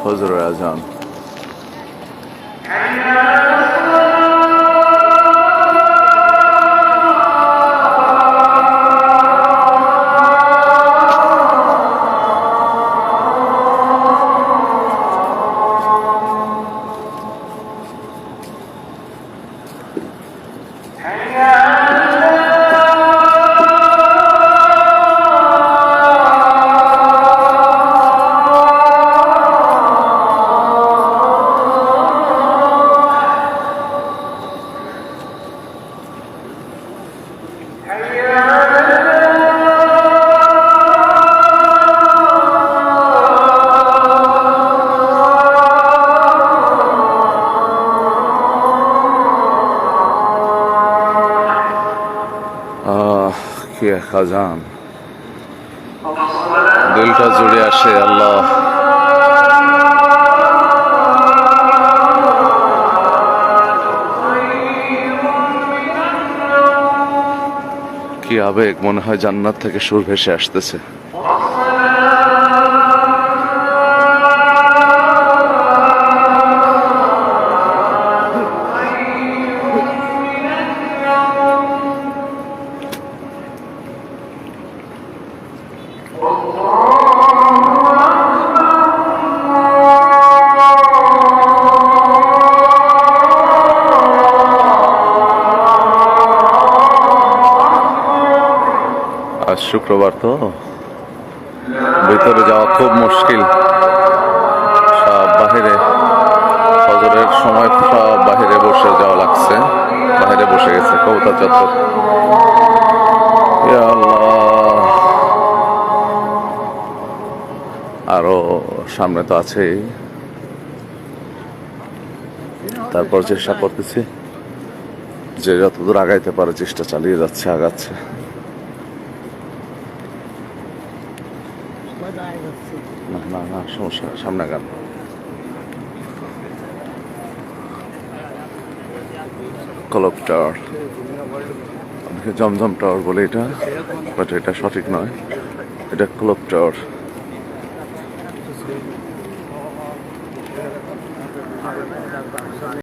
ফজরের আজান আহ কি খাজান। দিলটা জুড়ে আসে, আল্লাহ। কি আবেগ, মনে হয় জান্নাত থেকে সুর ভেসে আসতেছে। আজ শুক্রবার তো? ভিতরে যাওয়া খুব মুশকিল। সব বাহিরে ফজরের সময় সব বাহিরে বসে যাওয়া লাগছে। বাহিরে বসে গেছে কৌতা চত্বর। আরও সামনে তো আছেই। তারপর চেষ্টা করতেছি। যে যতদূর আগাইতে পারে চেষ্টা চালিয়ে যাচ্ছে, আগাচ্ছে। না না না, সমস্যা সামনে গান কলপ টাওয়ার অনেকে জমজম টাওয়ার বলে এটা বাট এটা সঠিক নয়। এটা কলপ টাওয়ার